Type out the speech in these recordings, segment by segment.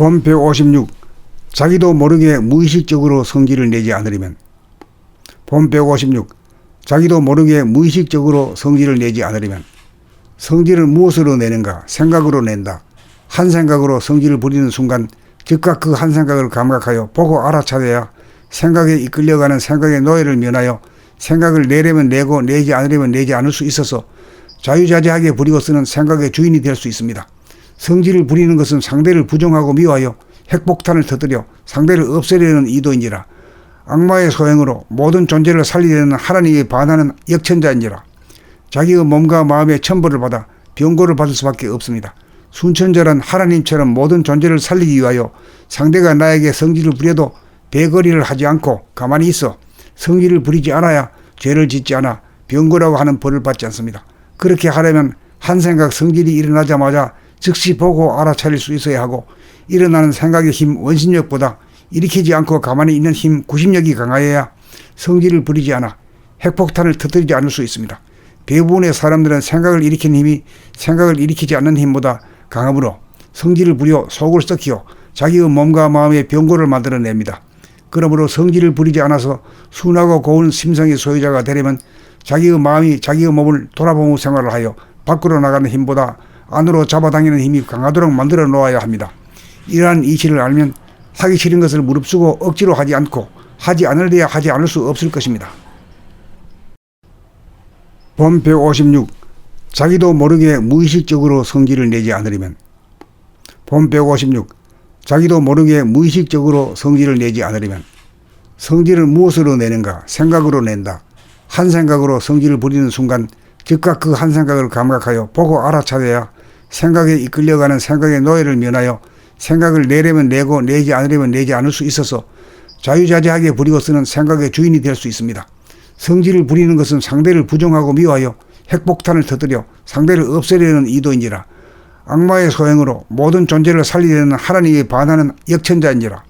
본 156. 자기도 모르게 무의식적으로 성질을 내지 않으려면. 본 156. 자기도 모르게 무의식적으로 성질을 내지 않으려면. 성질을 무엇으로 내는가? 생각으로 낸다. 한 생각으로 성질을 부리는 순간 즉각 그 한 생각을 감각하여 보고 알아차려야 생각에 이끌려가는 생각의 노예를 면하여 생각을 내려면 내고 내지 않으려면 내지 않을 수 있어서 자유자재하게 부리고 쓰는 생각의 주인이 될 수 있습니다. 성질을 부리는 것은 상대를 부정하고 미워하여 핵폭탄을 터뜨려 상대를 없애려는 의도인지라 악마의 소행으로 모든 존재를 살리려는 하나님에 반하는 역천자인지라 자기의 몸과 마음의 천벌을 받아 병고를 받을 수밖에 없습니다. 순천절은 하나님처럼 모든 존재를 살리기 위하여 상대가 나에게 성질을 부려도 배거리를 하지 않고 가만히 있어 성질을 부리지 않아야 죄를 짓지 않아 병고라고 하는 벌을 받지 않습니다. 그렇게 하려면 한 생각 성질이 일어나자마자 즉시 보고 알아차릴 수 있어야 하고 일어나는 생각의 힘 원심력보다 일으키지 않고 가만히 있는 힘 구심력이 강하여야 성질을 부리지 않아 핵폭탄을 터뜨리지 않을 수 있습니다. 대부분의 사람들은 생각을 일으키는 힘이 생각을 일으키지 않는 힘보다 강함으로 성질을 부려 속을 썩히어 자기의 몸과 마음의 병고를 만들어냅니다. 그러므로 성질을 부리지 않아서 순하고 고운 심성의 소유자가 되려면 자기의 마음이 자기의 몸을 돌아보는 생활을 하여 밖으로 나가는 힘보다 안으로 잡아당기는 힘이 강하도록 만들어 놓아야 합니다. 이러한 이치를 알면 하기 싫은 것을 무릅쓰고 억지로 하지 않고 하지 않을래야 하지 않을 수 없을 것입니다. 본 156. 자기도 모르게 무의식적으로 성질을 내지 않으려면. 본 156. 자기도 모르게 무의식적으로 성질을 내지 않으려면. 성질을 무엇으로 내는가? 생각으로 낸다. 한 생각으로 성질을 부리는 순간 즉각 그 한 생각을 감각하여 보고 알아차려야 생각에 이끌려가는 생각의 노예를 면하여 생각을 내려면 내고 내지 않으려면 내지 않을 수 있어서 자유자재하게 부리고 쓰는 생각의 주인이 될 수 있습니다. 성질을 부리는 것은 상대를 부정하고 미워하여 핵폭탄을 터뜨려 상대를 없애려는 의도인지라 악마의 소행으로 모든 존재를 살리려는 하나님에 반하는 역천자인지라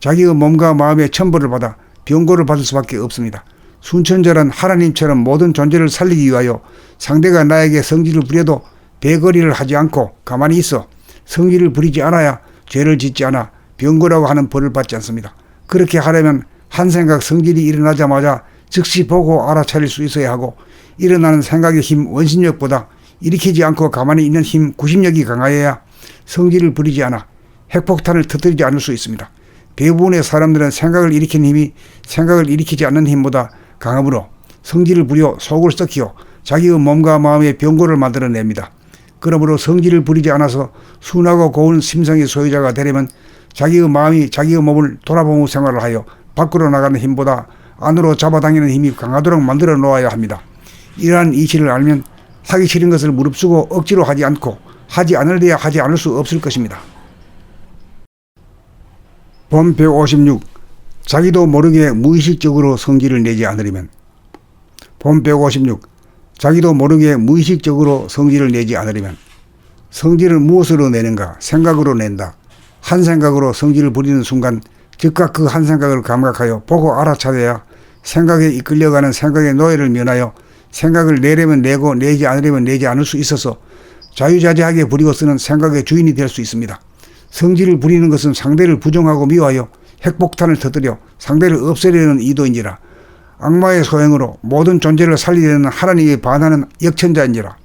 자기의 몸과 마음의 천벌을 받아 병고를 받을 수밖에 없습니다. 순천절은 하나님처럼 모든 존재를 살리기 위하여 상대가 나에게 성질을 부려도 배거리를 하지 않고 가만히 있어 성질을 부리지 않아야 죄를 짓지 않아 병고라고 하는 벌을 받지 않습니다. 그렇게 하려면 한 생각 성질이 일어나자마자 즉시 보고 알아차릴 수 있어야 하고 일어나는 생각의 힘 원심력보다 일으키지 않고 가만히 있는 힘 구심력이 강하여야 성질을 부리지 않아 핵폭탄을 터뜨리지 않을 수 있습니다. 대부분의 사람들은 생각을 일으키는 힘이 생각을 일으키지 않는 힘보다 강함으로 성질을 부려 속을 썩히어 자기의 몸과 마음의 병고를 만들어냅니다. 그러므로 성질을 부리지 않아서 순하고 고운 심성의 소유자가 되려면 자기의 마음이 자기의 몸을 돌아보는 생활을 하여 밖으로 나가는 힘보다 안으로 잡아당기는 힘이 강하도록 만들어 놓아야 합니다. 이러한 이치를 알면 하기 싫은 것을 무릅쓰고 억지로 하지 않고 하지 않을래야 하지 않을 수 없을 것입니다. 본 156. 자기도 모르게 무의식적으로 성질을 내지 않으려면. 본 156. 자기도 모르게 무의식적으로 성질을 내지 않으려면. 성질을 무엇으로 내는가? 생각으로 낸다. 한 생각으로 성질을 부리는 순간 즉각 그 한 생각을 감각하여 보고 알아차려야 생각에 이끌려가는 생각의 노예를 면하여 생각을 내려면 내고 내지 않으려면 내지 않을 수 있어서 자유자재하게 부리고 쓰는 생각의 주인이 될 수 있습니다. 성질을 부리는 것은 상대를 부정하고 미워하여 핵폭탄을 터뜨려 상대를 없애려는 의도인지라 악마의 소행으로 모든 존재를 살리려는 하나님에 반하는 역천자인지라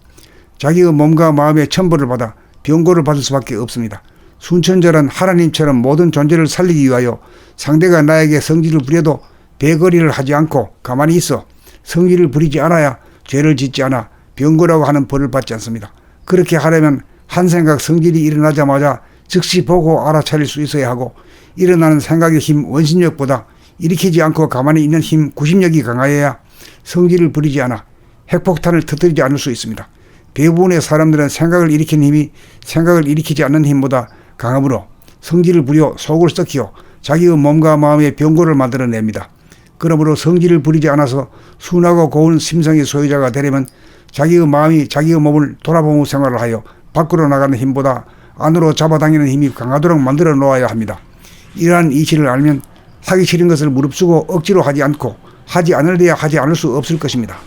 자기의 몸과 마음의 천벌을 받아 병고를 받을 수밖에 없습니다. 순천절은 하나님처럼 모든 존재를 살리기 위하여 상대가 나에게 성질을 부려도 배거리를 하지 않고 가만히 있어 성질을 부리지 않아야 죄를 짓지 않아 병거라고 하는 벌을 받지 않습니다. 그렇게 하려면 한 생각 성질이 일어나자마자 즉시 보고 알아차릴 수 있어야 하고 일어나는 생각의 힘 원심력보다 일으키지 않고 가만히 있는 힘 구심력이 강하여야 성질을 부리지 않아 핵폭탄을 터뜨리지 않을 수 있습니다. 대부분의 사람들은 생각을 일으키는 힘이 생각을 일으키지 않는 힘보다 강함으로 성질을 부려 속을 썩히어 자기의 몸과 마음의 병고를 만들어냅니다. 그러므로 성질을 부리지 않아서 순하고 고운 심성의 소유자가 되려면 자기의 마음이 자기의 몸을 돌아보는 생활을 하여 밖으로 나가는 힘보다 안으로 잡아당기는 힘이 강하도록 만들어 놓아야 합니다. 이러한 이치를 알면 하기 싫은 것을 무릅쓰고 억지로 하지 않고 하지 않을래야 하지 않을 수 없을 것입니다.